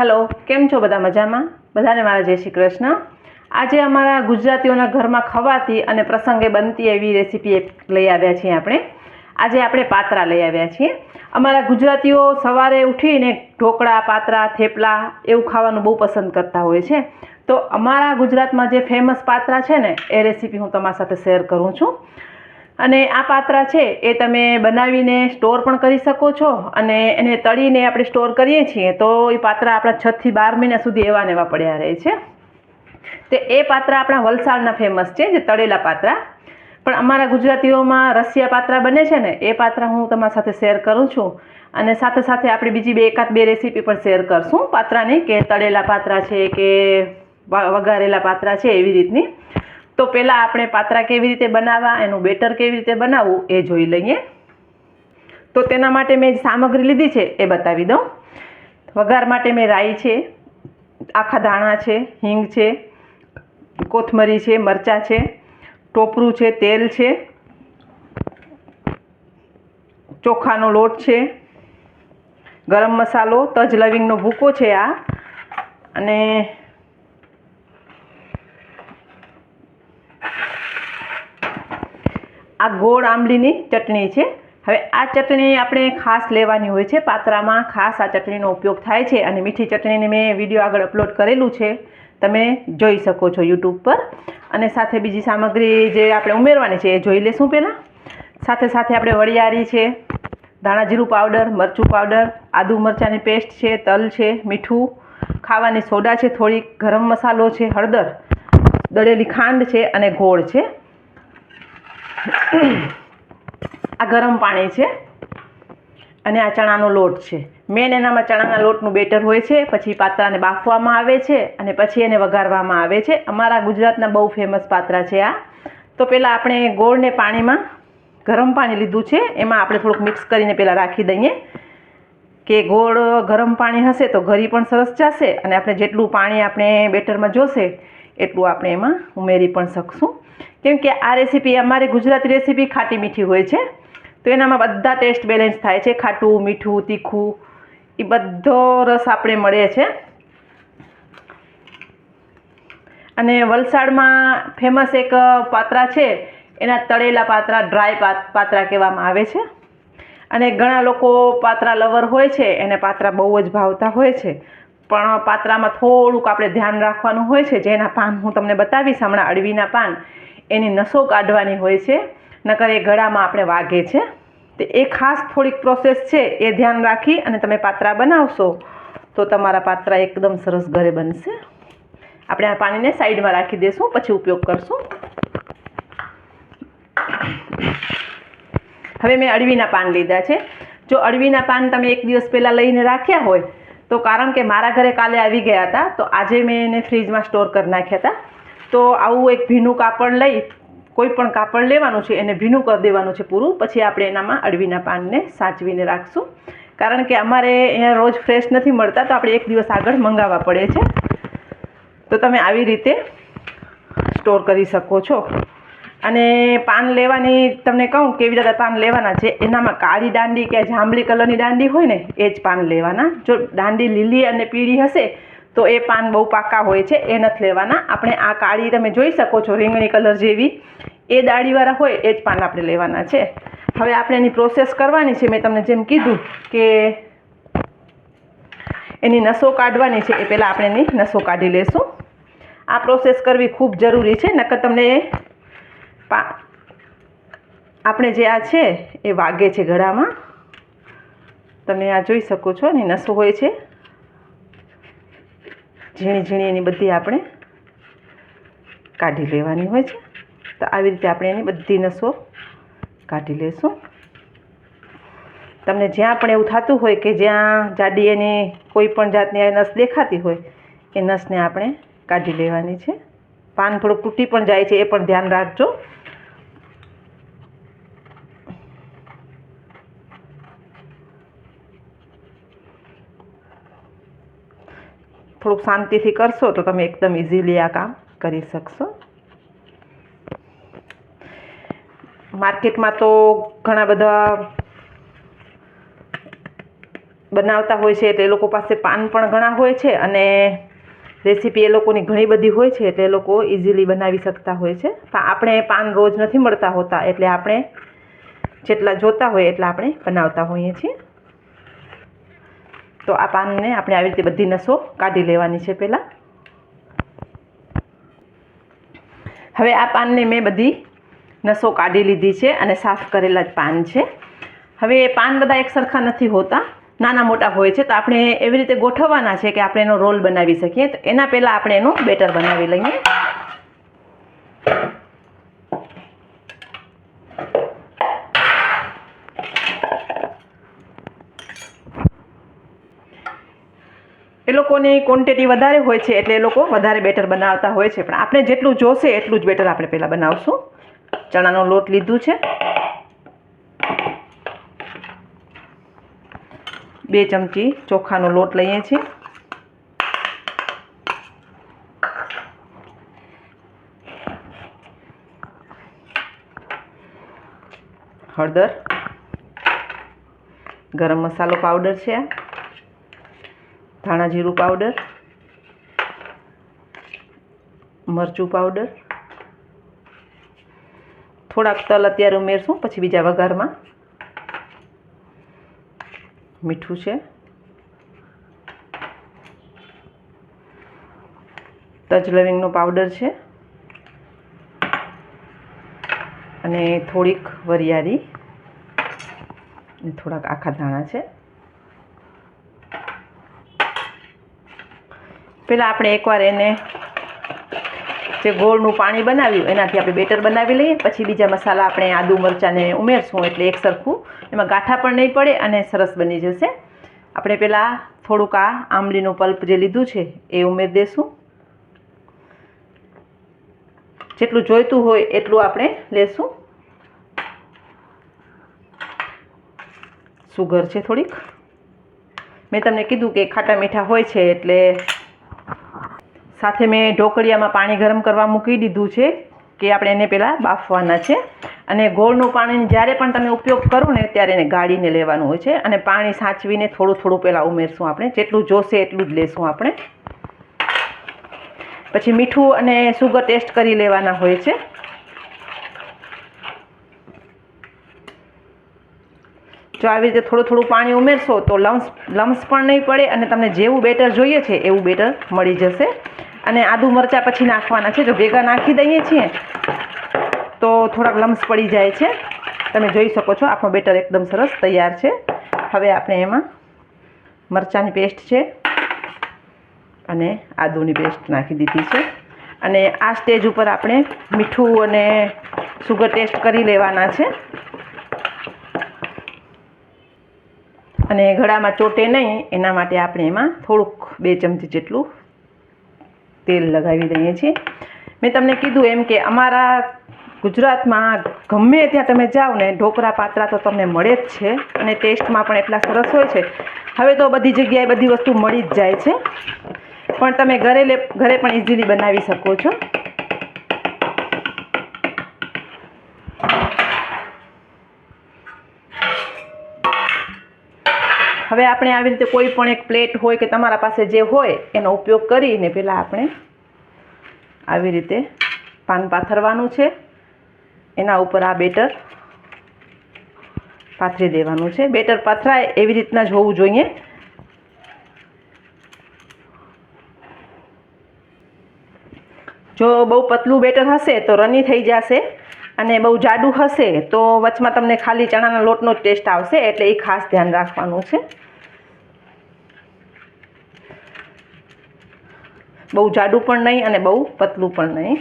Hello કેમ છો બધા મજામાં? બધાને મારા જય શ્રી કૃષ્ણ. આજે અમારા ગુજરાતીઓના ઘરમાં ખવાતી અને પ્રસંગે બનતી એવી રેસીપી લઈ આવ્યા છીએ આપણે. આજે આપણે પાત્રા લઈ આવ્યા છીએ. અમારા ગુજરાતીઓ સવારે ઉઠીને ઢોકળા, પાત્રા, થેપલા એવું ખાવાનું બહુ પસંદ કરતા હોય છે. તો અમારા ગુજરાતમાં જે ફેમસ પાત્રા છે ને, એ રેસીપી હું તમારી સાથે શેર કરું છું. અને આ પાત્રા છે એ તમે બનાવીને સ્ટોર પણ કરી શકો છો અને એને તળીને આપણે સ્ટોર કરીએ છીએ તો એ પાત્રા આપણા છથી બાર મહિના સુધી એવા ને એવા પડ્યા રહે છે. તે એ પાત્રા આપણા વલસાડના ફેમસ છે, જે તળેલા પાત્રા. પણ અમારા ગુજરાતીઓમાં રસિયા પાત્રા બને છે ને, એ પાત્રા હું તમારી સાથે શેર કરું છું. અને સાથે સાથે આપણે બીજી બે એકાદ બે રેસીપી પણ શેર કરશું પાત્રાની, કે તળેલા પાત્રા છે કે વઘારેલા પાત્રા છે એવી રીતની. તો પહેલાં આપણે પાત્રા કેવી રીતે બનાવવા, એનું બેટર કેવી રીતે બનાવવું એ જોઈ લઈએ. તો તેના માટે મેં સામગ્રી લીધી છે એ બતાવી દઉં. વઘાર માટે મેં રાઈ છે, આખા ધાણા છે, હિંગ છે, કોથમરી છે, મરચાં છે, ટોપરું છે, તેલ છે, ચોખાનો લોટ છે, ગરમ મસાલો, તજ લવિંગનો ભૂકો છે આ, અને આ ગોળ આંબલીની ચટણી છે. હવે આ ચટણી આપણે ખાસ લેવાની હોય છે. પાત્રામાં ખાસ આ ચટણીનો ઉપયોગ થાય છે અને મીઠી ચટણીને મેં વીડિયો આગળ અપલોડ કરેલું છે. તમે જોઈ શકો છો યુટ્યુબ પર. અને સાથે બીજી સામગ્રી જે આપણે ઉમેરવાની છે એ જોઈ લેશું પહેલાં. સાથે સાથે આપણે વરિયાળી છે, ધાણા જીરું પાવડર મરચું પાવડર આદુ મરચાંની પેસ્ટ છે, તલ છે, મીઠું, ખાવાની સોડા છે, થોડીક ગરમ મસાલો છે, હળદર, દળેલી ખાંડ છે અને ગોળ છે. આ ગરમ પાણી છે અને આ ચણાનો લોટ છે. મેન એનામાં ચણાના લોટનું બેટર હોય છે, પછી પાત્રાને બાફવામાં આવે છે અને પછી એને વઘારવામાં આવે છે. અમારા ગુજરાતના બહુ ફેમસ પાત્રા છે આ. તો પહેલાં આપણે ગોળને પાણીમાં ગરમ પાણી લીધું છે, એમાં આપણે થોડુંક મિક્સ કરીને પહેલાં રાખી દઈએ. કે ગોળ ગરમ પાણી હશે તો ઘરી પણ સરસ જશે અને આપણે જેટલું પાણી આપણે બેટરમાં જોશે, એટલું આપણે એમાં ઉમેરી પણ શકશું. કેમ કે આ રેસીપી અમારી ગુજરાતી રેસીપી ખાટી મીઠી હોય છે. તો એનામાં બધા ટેસ્ટ બેલેન્સ થાય છે. ખાટું, મીઠું, તીખું એ બધો રસ આપણે મળે છે. અને વલસાડમાં ફેમસ એક પાત્રા છે. એના તળેલા પાત્રા ડ્રાય પાત- પાત્રા કહેવામાં આવે છે. અને ઘણા લોકો પાત્રા લવર હોય છે. એને પાત્રા બહુ જ ભાવતા હોય છે. પણ પાત્રામાં થોડુંક આપણે ધ્યાન રાખવાનું હોય છે. જેના પાન હું તમને બતાવીશ, હમણાં અળવીના પાન. એની નસો કાઢવાની હોય છે, નકર એ ગળામાં આપણે વાગે છે. તો એ ખાસ થોડીક પ્રોસેસ છે, એ ધ્યાન રાખી અને તમે પાત્રા બનાવશો, તો તમારા પાત્રા એકદમ સરસ ઘરે બનશે. આપણે આ પાણીને સાઈડમાં રાખી દઈશું પછી ઉપયોગ કરશું. હવે મેં અળવીના પાન લીધા છે. જો અળવીના પાન તમે એક દિવસ પહેલાં લઈને રાખ્યા હોય, તો કારણ કે મારા ઘરે કાલે આવી ગયા હતા, તો આજે મેં એને ફ્રીજમાં સ્ટોર કરી નાખ્યા હતા. તો આવું એક ભીનું કાપડ લઈ કોઈ પણ કાપડ લેવાનું છે, એને ભીનું કરી દેવાનું છે પૂરું. પછી આપણે એનામાં અળવીના પાનને સાચવીને રાખશું. કારણ કે અમારે અહીંયા રોજ ફ્રેશ નથી મળતા, તો આપણે એક દિવસ આગળ મંગાવવા પડે છે. તો તમે આવી રીતે સ્ટોર કરી શકો છો. અને પાન લેવાની તમને કહું, કેવી રીતે પાન લેવાના છે, એનામાં કાળી દાંડી કે જાંબલી કલરની દાંડી હોય ને, એ જ પાન લેવાના. જો દાંડી લીલી અને પીળી હશે તો એ પાન બહુ પાકા હોય છે, એ નથી લેવાના. આપણે આ કાળી તમે જોઈ શકો છો, રીંગણી કલર જેવી. એ દાળીવાળા હોય, એ જ પાન આપણે લેવાના છે. હવે આપણે એની પ્રોસેસ કરવાની છે. મેં તમને જેમ કીધું કે એની નસો કાઢવાની છે, એ પહેલાં આપણે એની નસો કાઢી લેશું. આ પ્રોસેસ કરવી ખૂબ જરૂરી છે, નકર તમને પા આપણે જે આ છે, એ વાગે છે ગળામાં. તમે આ જોઈ શકો છો, એની નસો હોય છે. ઝીણી ઝીણી એની બધી આપણે કાઢી લેવાની હોય છે. તો આવી રીતે આપણે એની બધી નસો કાઢી લેશું. તમને જ્યાં પણ એવું થતું હોય કે જ્યાં જાડી એની કોઈ પણ જાતની નસ દેખાતી હોય, એ નસને આપણે કાઢી લેવાની છે. પાન થોડુંક તૂટી પણ જાય છે, એ પણ ધ્યાન રાખજો. થોડુંક શાંતિથી કરશો તો તમે એકદમ ઇઝીલી આ કામ કરી શકશો. માર્કેટમાં તો ઘણા બધા બનાવતા હોય છે એટલે એ લોકો પાસે પાન પણ ઘણા હોય છે અને રેસીપી એ લોકોની ઘણી બધી હોય છે એટલે એ લોકો ઇઝીલી બનાવી શકતા હોય છે. પણ આપણે પાન રોજ નથી મળતા હોતા એટલે આપણે જેટલા જોતા હોય એટલા આપણે બનાવતા હોઈએ છીએ. તો આ પાનને આપણે આવી રીતે બધી નસો કાઢી લેવાની છે પહેલાં. હવે આ પાનને મેં બધી નસો કાઢી લીધી છે અને સાફ કરેલા જ પાન છે. હવે એ પાન બધા એક સરખા નથી હોતા, નાના મોટા હોય છે, તો આપણે એવી રીતે ગોઠવવાના છે કે આપણે એનો રોલ બનાવી શકીએ. તો એના પહેલાં આપણે એનું બેટર બનાવી લઈએ એ લોકોની ક્વોન્ટિટી વધારે હોય છે એટલે એ લોકો વધારે બેટર બનાવતા હોય છે. પણ આપણે જેટલું જોશે એટલું જ બેટર આપણે પહેલાં બનાવશું. ચણાનો લોટ લીધું છે. બે ચમચી ચોખાનો લોટ લઈએ છીએ. હળદર. ગરમ મસાલો પાવડર છે આ. ધાણા જીરું પાવડર મરચું પાવડર થોડાક તલ અત્યારે ઉમેરશું, પછી બીજા વઘારમાં. મીઠું છે. તજ લવિંગનો પાવડર છે. અને થોડીક વરિયાળી થોડાક આખા ધાણા છે. પહેલાં આપણે એકવાર એને જે ગોળનું પાણી બનાવ્યું, એનાથી આપણે બેટર બનાવી લઈએ. પછી બીજા મસાલા આપણે આદુ મરચાંને ઉમેરશું એટલે એક સરખું. એમાં ગાંઠા પણ નહીં પડે અને સરસ બની જશે. આપણે પહેલાં થોડુંક આ આંબલીનું પલ્પ જે લીધું છે, એ ઉમેરી દઈશું જેટલું જોઈતું હોય એટલું આપણે લેશું. સુગર છે થોડીક. મેં તમને કીધું કે ખાટા મીઠા હોય છે એટલે સાથે મેં ઢોકળિયામાં પાણી ગરમ કરવા મૂકી દીધું છે કે આપણે એને પહેલાં બાફવાના છે. અને ગોળનું પાણી જ્યારે પણ તમે ઉપયોગ કરો ને ત્યારે એને ગાળીને લેવાનું હોય છે. અને પાણી સાચવીને થોડું થોડું પહેલાં ઉમેરશું આપણે. જેટલું જોશે એટલું જ લેશું આપણે. પછી મીઠું અને સુગર ટેસ્ટ કરી લેવાના હોય છે. જો આવી રીતે થોડું થોડું પાણી ઉમેરશો તો લમ્સ લમ્સ પણ નહીં પડે અને તમને જેવું બેટર જોઈએ છે, એવું બેટર મળી જશે. અને આદુ મરચાં પછી નાખવાના છે. જો ભેગા નાખી દઈએ છીએ, તો થોડાક લમ્સ પડી જાય છે. તમે જોઈ શકો છો, આપણો બેટર એકદમ સરસ તૈયાર છે. હવે આપણે એમાં મરચાંની પેસ્ટ છે અને આદુની પેસ્ટ નાખી દીધી છે. અને આ સ્ટેજ ઉપર આપણે મીઠું અને સુગર ટેસ્ટ કરી લેવાના છે. અને ગળામાં ચોટે નહીં, એના માટે આપણે એમાં થોડુંક બે ચમચી જેટલું તેલ લગાવી દઈએ છીએ. મેં તમને કીધું એમ કે અમારા ગુજરાતમાં ગમે ત્યાં તમે જાઓ ને ઢોકળા પાત્રા તો તમને મળે જ છે અને ટેસ્ટમાં પણ એટલા સરસ હોય છે. હવે તો બધી જગ્યાએ બધી વસ્તુ મળી જ જાય છે. પણ તમે ઘરે લે ઘરે પણ ઇઝીલી બનાવી શકો છો. હવે આપણે આવી રીતે કોઈ પણ એક પ્લેટ હોય કે તમારા પાસે જે હોય, એનો ઉપયોગ કરીને પહેલાં આપણે આવી રીતે પાન પાથરવાનું છે. એના ઉપર આ બેટર પાથરી દેવાનું છે. બેટર પાથરાય એવી રીતના જ હોવું જોઈએ. જો બહુ પતલું બેટર હશે તો રની થઈ જશે. અને બહુ જાડું હશે તો વચમાં તમને ખાલી ચણાના લોટનો જ ટેસ્ટ આવશે, એટલે એ ખાસ ધ્યાન રાખવાનું છે. બહુ જાડું પણ નહીં અને બહુ પતલું પણ નહીં.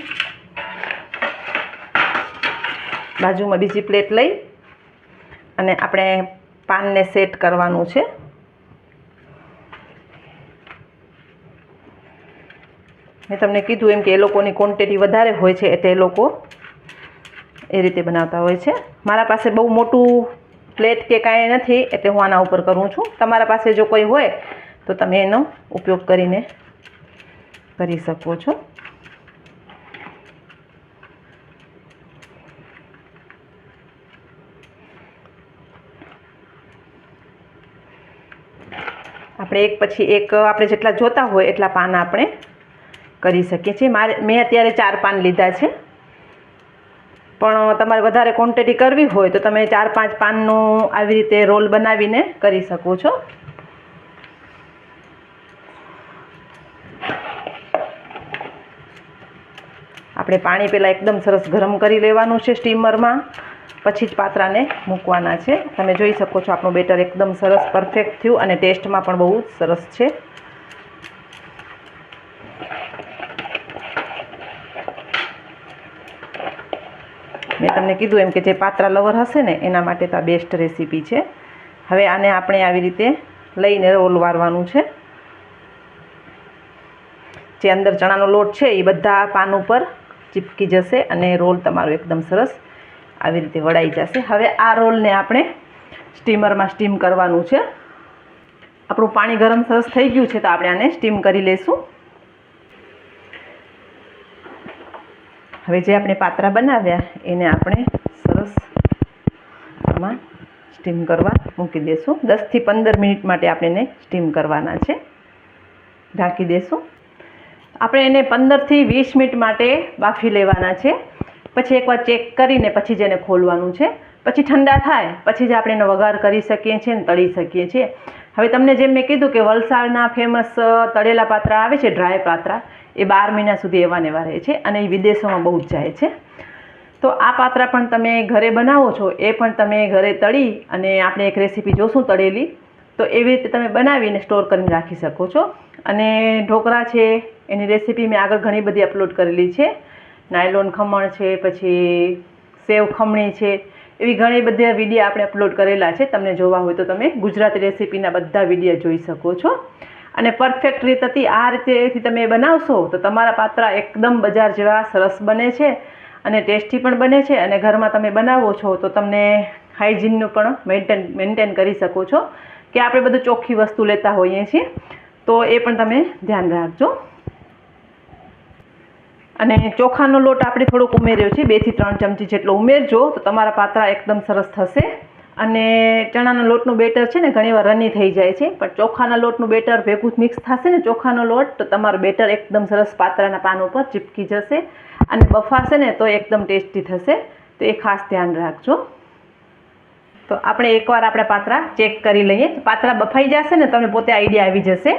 બાજુમાં બીજી પ્લેટ લઈ અને આપણે પાનને સેટ કરવાનું છે. મેં તમને કીધું એમ કે એ લોકોની ક્વોન્ટિટી વધારે હોય છે એટલે એ લોકો એ રીતે બનાવતા હોય છે. મારા પાસે બહુ મોટું પ્લેટ કે કાંઈ નથી એટલે હું આના ઉપર કરું છું. તમારા પાસે જો કોઈ હોય તો તમે એનો ઉપયોગ કરીને કરી શકો છો. આપણે એક પછી એક આપણે જેટલા જોતા હોય એટલા પાન આપણે કરી શકીએ છીએ. મારે, મેં અત્યારે ચાર પાન લીધા છે. પણ તમારે વધારે ક્વોન્ટિટી કરવી હોય તો તમે ચાર પાંચ પાનનું આવી રીતે રોલ બનાવીને કરી શકો છો. આપણે પાણી પહેલાં એકદમ સરસ ગરમ કરી લેવાનું છે સ્ટીમરમાં. પછી જ પાત્રાને મૂકવાના છે. તમે જોઈ શકો છો આપણું બેટર એકદમ સરસ પરફેક્ટ થયું અને ટેસ્ટમાં પણ બહુ સરસ છે. મેં તમને કીધું એમ કે જે પાત્રા લવર હશે ને, એના માટે તો આ બેસ્ટ રેસીપી છે. હવે આને આપણે આવી રીતે લઈને રોલ વારવાનું છે. જે અંદર ચણાનો લોટ છે, એ બધા પાન ઉપર ચીપકી જશે અને રોલ તમારો એકદમ સરસ આવી રીતે વળાઈ જશે. હવે આ રોલને આપણે સ્ટીમરમાં સ્ટીમ કરવાનું છે. આપણું પાણી ગરમ સરસ થઈ ગયું છે, તો આપણે આને સ્ટીમ કરી લઈશું હવે જે આપણે પાત્રા બનાવ્યા, એને આપણે સરસ આમાં સ્ટીમ કરવા મૂકી દઈશું દસથી પંદર મિનિટ માટે આપણે એને સ્ટીમ કરવાના છે. ઢાંકી દઈશું આપણે એને પંદરથી વીસ મિનિટ માટે બાફી લેવાના છે. પછી એકવાર ચેક કરીને પછી જ એને ખોલવાનું છે. પછી ઠંડા થાય, પછી જ આપણે એનો વઘાર કરી શકીએ છીએ ને તળી શકીએ છીએ. હવે તમને જેમ મેં કીધું કે વલસાડના ફેમસ તળેલા પાત્રા આવે છે ડ્રાય પાત્રા એ બાર મહિના સુધી એવા નેવા રહે છે અને એ વિદેશોમાં બહુ જ જાય છે. તો આ પાત્રા પણ તમે ઘરે બનાવો છો, એ પણ તમે ઘરે તળી અને આપણે એક રેસીપી જોશું તળેલી. તો એવી રીતે તમે બનાવીને સ્ટોર કરીને રાખી શકો છો. અને ઢોકળા છે, એની રેસીપી મેં આગળ ઘણી બધી અપલોડ કરેલી છે. નાયલોન ખમણ છે, પછી સેવ ખમણી છે, એવી ઘણી બધી વીડિયો આપણે અપલોડ કરેલા છે. તમને જોવા હોય તો તમે ગુજરાતી રેસીપીના બધા વીડિયો જોઈ શકો છો. અને પરફેક્ટ રીત હતી આ રીતેથી તમે બનાવશો, તો તમારા પાત્રા એકદમ બજાર જેવા સરસ બને છે અને ટેસ્ટી પણ બને છે અને ઘરમાં તમે બનાવો છો, તો તમને હાઇજીનનું પણ મેન્ટેન મેન્ટેન કરી શકો છો. કે આપણે બધું ચોખ્ખી વસ્તુ લેતા હોઈએ છીએ, તો એ પણ તમે ધ્યાન રાખજો. અને ચોખાનો લોટ આપણે થોડોક ઉમેર્યો છે બેથી ત્રણ ચમચી જેટલો ઉમેરજો, તો તમારા પાત્રા એકદમ સરસ થશે. અને ચણાના લોટનું બેટર છે ને ઘણીવાર રની થઈ જાય છે. પણ ચોખાના લોટનું બેટર ભેગું મિક્સ થશે ને ચોખાનો લોટ, તો તમારું બેટર એકદમ સરસ પાત્રાના પાન ઉપર ચીપકી જશે અને બફાશે ને તો એકદમ ટેસ્ટી થશે. તો એ ખાસ ધ્યાન રાખજો. તો આપણે એકવાર આપણા પાત્રા ચેક કરી લઈએ. પાત્રા બફાઈ જશે ને તમને પોતે આઈડિયા આવી જશે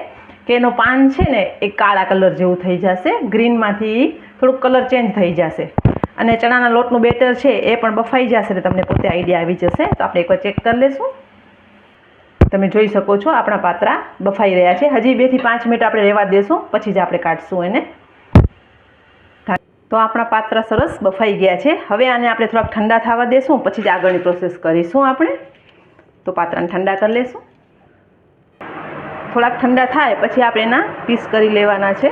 કે એનો પાન છે ને એ કાળા કલર જેવું થઈ જશે. ગ્રીનમાંથી થોડુંક કલર ચેન્જ થઈ જશે. અને ચણાના લોટનું બેટર છે એ પણ બફાઈ જશે ને તમને પોતે આઈડિયા આવી જશે. તો આપણે એકવાર ચેક કરી લઈશું તમે જોઈ શકો છો આપણા પાત્રા બફાઈ રહ્યા છે. હજી બેથી પાંચ મિનિટ આપણે રહેવા દેશું. પછી જ આપણે કાઢશું એને. તો આપણા પાત્રા સરસ બફાઈ ગયા છે. હવે આને આપણે થોડાક ઠંડા થવા દેશું. પછી જ આગળની પ્રોસેસ કરીશું આપણે. તો પાત્રાને ઠંડા કરી લઈશું થોડાક ઠંડા થાય પછી આપણે એના પીસ કરી લેવાના છે.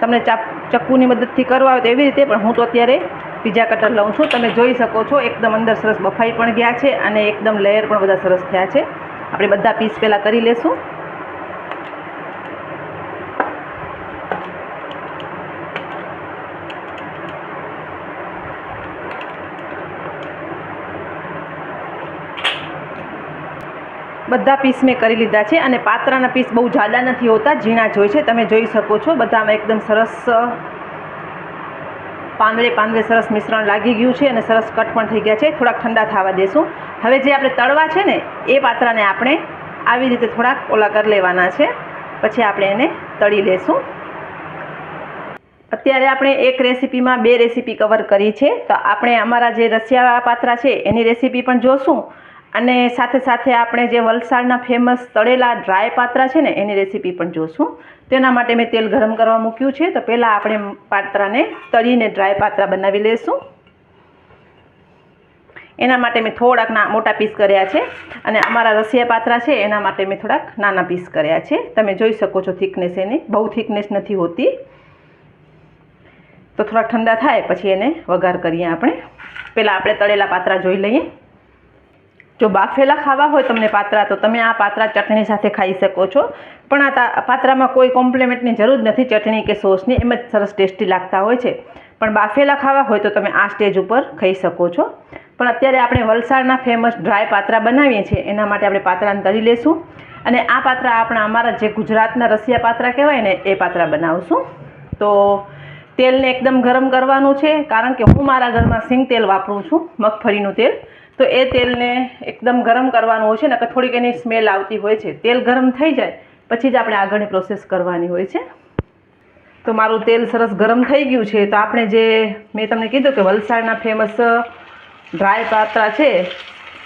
તમને ચાપ ચક્કુની મદદથી કરવા આવે તો એવી રીતે પણ હું તો અત્યારે પીઝા કટર લઉં છું. તમે જોઈ શકો છો, એકદમ અંદર સરસ બફાઈ પણ ગયા છે અને એકદમ લેયર પણ બધા સરસ થયા છે. આપણે બધા પીસ પહેલાં કરી લેશું. બધા પીસ મેં કરી લીધા છે અને પાત્રાના પીસ બહુ જાડા નથી હોતા, ઝીણા જ છે. તમે જોઈ શકો છો, બધામાં એકદમ સરસ પાંદડે પાંદડે સરસ મિશ્રણ લાગી ગયું છે અને સરસ કટ પણ થઈ ગયા છે. થોડાક ઠંડા થવા દેશું. હવે જે આપણે તળવા છે ને, એ પાત્રાને આપણે આવી રીતે થોડાક ઓલા કરી લેવાના છે. પછી આપણે એને તળી લેશું. અત્યારે આપણે એક રેસીપીમાં બે રેસીપી કવર કરી છે. તો આપણે અમારા જે રસિયા પાત્રા છે, એની રેસીપી પણ જોશું. અને સાથે સાથે આપણે જે વલસાડના ફેમસ તળેલા ડ્રાય પાત્રા છે ને, એની રેસીપી પણ જોશું. તેના માટે મેં તેલ ગરમ કરવા મૂક્યું છે. તો પહેલાં આપણે પાત્રાને તળીને ડ્રાય પાત્રા બનાવી લઈશું એના માટે મેં થોડાક ના, મોટા પીસ કર્યા છે. અને અમારા રસિયા પાત્રા છે, એના માટે મેં થોડાક નાના પીસ કર્યા છે. તમે જોઈ શકો છો થિકનેસ એની. બહુ થિકનેસ નથી હોતી. તો થોડાક ઠંડા થાય, પછી એને વઘાર કરીએ આપણે. પહેલાં આપણે તળેલા પાત્રા જોઈ લઈએ. જો બાફેલા ખાવા હોય તમને પાત્રા, તો તમે આ પાત્રા ચટણી સાથે ખાઈ શકો છો. પણ આ પાત્રામાં કોઈ કોમ્પ્લિમેન્ટની જરૂર નથી ચટણી કે સોસની, એમ જ સરસ ટેસ્ટી લાગતા હોય છે. પણ બાફેલા ખાવા હોય તો તમે આ સ્ટેજ ઉપર ખાઈ શકો છો. પણ અત્યારે આપણે વલસાડના ફેમસ ડ્રાય પાત્રા બનાવીએ છીએ, એના માટે આપણે પાત્રાને તળી લેશું. અને આ પાત્રા આપણા અમારા જે ગુજરાતના રસિયા પાત્રા કહેવાય ને, એ પાત્રા બનાવશું. તો તેલને એકદમ ગરમ કરવાનું છે, કારણ કે હું મારા ઘરમાં સિંગ તેલ વાપરું છું, મગફળીનું તેલ. તો એ તેલને એકદમ ગરમ કરવાનું હોય છે ને થોડીક એની સ્મેલ આવતી હોય છે. તેલ ગરમ થઈ જાય, પછી જ આપણે આગળની પ્રોસેસ કરવાની હોય છે. તો મારું તેલ સરસ ગરમ થઈ ગયું છે, તો આપણે જે મેં તમને કીધું કે વલસાડના ફેમસ ડ્રાય પાત્રા છે,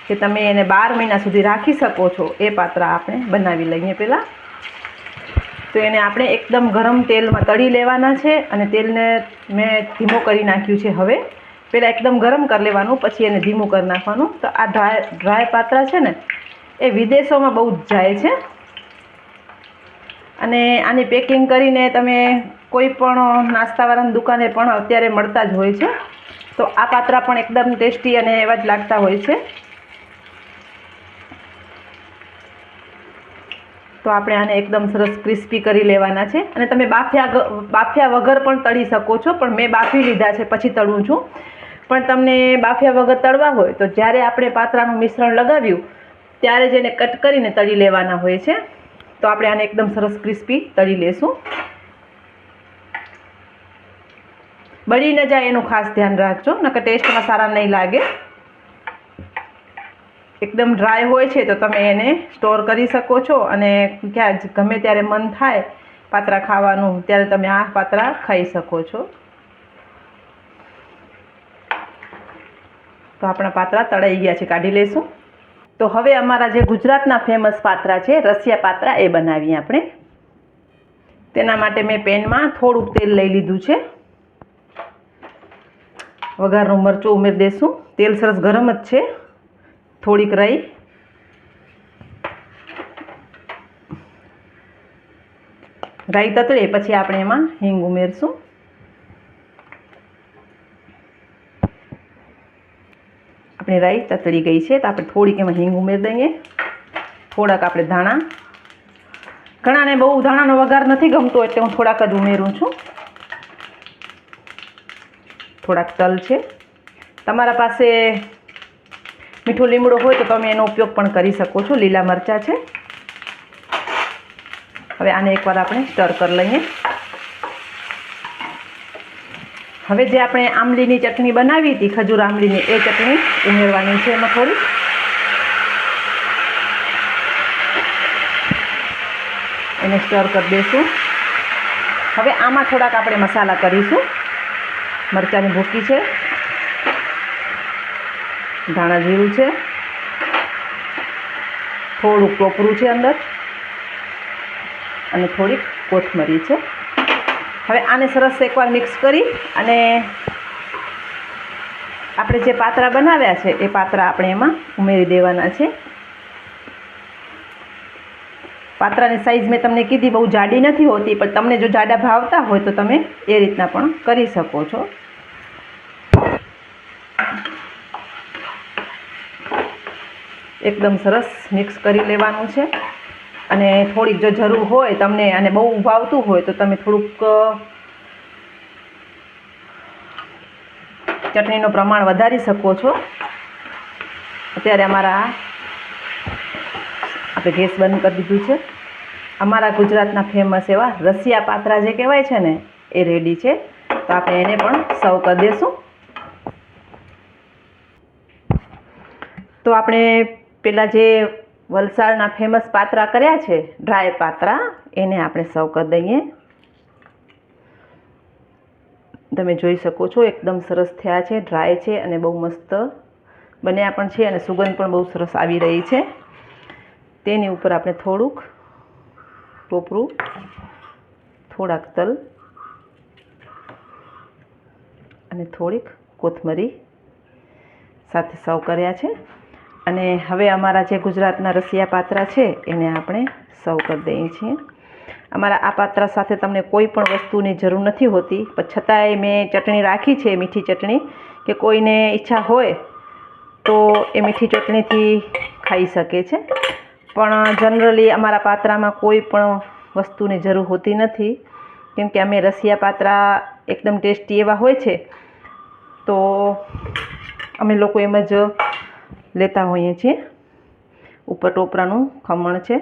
કે તમે એને બાર મહિના સુધી રાખી શકો છો, એ પાત્રા આપણે બનાવી લઈએ પહેલાં. તો એને આપણે એકદમ ગરમ તેલમાં તળી લેવાના છે, અને તેલને મેં ધીમો કરી નાખ્યું છે હવે. પહેલાં એકદમ ગરમ કરી લેવાનું, પછી એને ધીમું કરી નાખવાનું. તો આ ડ્રાય ડ્રાય પાત્રા છે ને, એ વિદેશોમાં બહુ જ જાય છે. અને આની પેકિંગ કરીને તમે કોઈ પણ નાસ્તાવાળાની દુકાને પણ અત્યારે મળતા જ હોય છે. તો આ પાત્રા પણ એકદમ ટેસ્ટી અને એવા જ લાગતા હોય છે. તો આપણે આને એકદમ સરસ ક્રિસ્પી કરી લેવાના છે. અને તમે બાફ્યા બાફ્યા વગર પણ તળી શકો છો, પણ મેં બાફી લીધા છે, પછી તળું છું. પણ તમને બાફ્યા વગર તળવા હોય તો જ્યારે આપણે પાત્રાનું મિશ્રણ લગાવ્યું, ત્યારે જ એને કટ કરીને તળી લેવાના હોય છે. તો આપણે આને એકદમ સરસ ક્રિસ્પી તળી લેશું. બળી ન જાય એનું ખાસ ધ્યાન રાખજો, નકર ટેસ્ટમાં સારા નહીં લાગે. એકદમ ડ્રાય હોય છે તો તમે એને સ્ટોર કરી શકો છો અને ક્યાં ગમે ત્યારે મન થાય પાત્રા ખાવાનું, ત્યારે તમે આ પાત્રા ખાઈ શકો છો. તો આપણા પાત્રા તળાઈ ગયા છે, કાઢી લઈશું તો હવે અમારા જે ગુજરાતના ફેમસ પાત્રા છે, રસિયા પાત્રા, એ બનાવીએ આપણે. તેના માટે મેં પેનમાં થોડુંક તેલ લઈ લીધું છે. વઘારનું મરચું ઉમેરી દઈશું તેલ સરસ ગરમ જ છે. થોડીક રહી. રાઈ તતળે પછી આપણે એમાં હિંગ ઉમેરશું. આપણી રાઈ તતળી ગઈ છે તો આપણે થોડીક એમાં હિંગ ઉમેરી દઈએ. થોડાક આપણે ધાણા. ઘણાને બહુ ધાણાનો વઘાર નથી ગમતો એટલે હું થોડાક જ ઉમેરું છું. થોડાક તલ છે. તમારા પાસે મીઠું લીમડો હોય તો તમે એનો ઉપયોગ પણ કરી શકો છો. લીલા મરચાં છે. હવે આને એકવાર આપણે સ્ટર કરી લઈએ. હવે જે આપણે આંબલીની ચટણી બનાવી હતી, ખજૂર આંબલીની, એ ચટણી ઉમેરવાની છે એમાં થોડી એને સ્ટર કરી દઈશું. હવે આમાં થોડાક આપણે મસાલા કરીશું. મરચાંની ભૂકી છે. ધાણા જીરું છે. થોડુંક ટોપરું છે અંદર. અને થોડીક કોથમરી છે. હવે આને સરસ એકવાર મિક્સ કરી અને આપણે જે પાત્રા બનાવ્યા છે, એ પાત્રા આપણે એમાં ઉમેરી દેવાના છે. પાત્રાની સાઈઝ મેં તમને કીધી, બહુ જાડી નથી હોતી, પણ તમને જો જાડા ભાવતા હોય તો તમે એ રીતના પણ કરી શકો છો. એકદમ સરસ મિક્સ કરી લેવાનું છે. અને થોડીક જો જરૂર હોય તમને અને બહુ ભાવતું હોય તો તમે થોડુંક ચટણીનું પ્રમાણ વધારી શકો છો. અત્યારે અમારા, આપણે ગેસ બંધ કરી દીધું છે. અમારા ગુજરાતના ફેમસ એવા રસિયા પાત્રા જે કહેવાય છે ને, એ રેડી છે. તો આપણે એને પણ સર્વ કરી દઈશું તો આપણે પેલા જે વલસાડના ફેમસ પાત્રા કર્યા છે ડ્રાય પાત્રા, એને આપણે સર્વ કરી દઈએ. તમે જોઈ શકો છો, એકદમ સરસ થયા છે ડ્રાય છે અને બહુ મસ્ત બન્યા પણ છે અને સુગંધ પણ બહુ સરસ આવી રહી છે. તેની ઉપર આપણે થોડુંક ટોપરું, થોડાક તલ અને થોડીક કોથમરી સાથે સર્વ કર્યા છે. અને હવે અમારા જે ગુજરાતના રસિયા પાત્રા છે, એને આપણે સર્વ કરી દઈએ છીએ. અમારા આ પાત્રા સાથે તમને કોઈ પણ વસ્તુની જરૂર નથી હોતી, પણ છતાંય મેં ચટણી રાખી છે, મીઠી ચટણી, કે કોઈને ઈચ્છા હોય તો એ મીઠી ચટણીથી ખાઈ શકે છે. પણ જનરલી અમારા પાત્રામાં કોઈ પણ વસ્તુની જરૂર હોતી નથી. કેમ કે અમે રસિયા પાત્રા એકદમ ટેસ્ટી એવા હોય છે, તો અમે લોકો એમ જ લેતા હોઈએ છીએ. ઉપર ટોપરાનું ખમણ છે.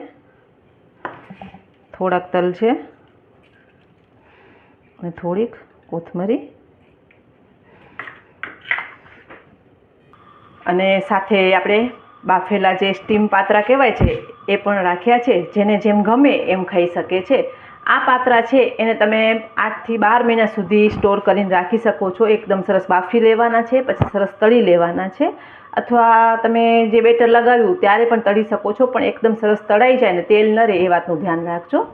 થોડાક તલ છે. અને થોડીક કોથમરી. અને સાથે આપણે બાફેલા જે સ્ટીમ પાત્રા કહેવાય છે, એ પણ રાખ્યા છે. જેને જેમ ગમે એમ ખાઈ શકે છે. આ પાત્રા છે, એને તમે આઠથી બાર મહિના સુધી સ્ટોર કરીને રાખી શકો છો. એકદમ સરસ બાફી લેવાના છે, પછી સરસ તળી લેવાના છે. અથવા તમે જે બેટર લગાવ્યું ત્યારે પણ તળી શકો છો, પણ એકદમ સરસ તળાઈ જાય ને તેલ ન રહે એ વાતનું ધ્યાન રાખજો.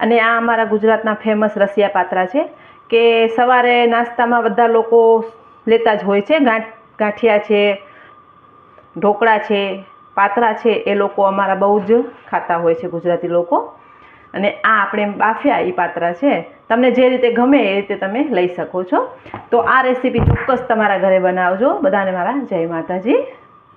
અને આ અમારા ગુજરાતના ફેમસ રસિયા પાત્રા છે, કે સવારે નાસ્તામાં બધા લોકો લેતા જ હોય છે. ગાંઠ, ગાંઠિયા છે, ઢોકળા છે, પાત્રા છે, એ લોકો અમારા બહુ જ ખાતા હોય છે ગુજરાતી લોકો. અને આ આપણે બાફ્યા એ પાત્રા છે. તમને જે રીતે ગમે એ રીતે તમે લઈ શકો છો. તો આ રેસીપી ચોક્કસ તમારા ઘરે બનાવજો. બધાને મારા જય માતાજી.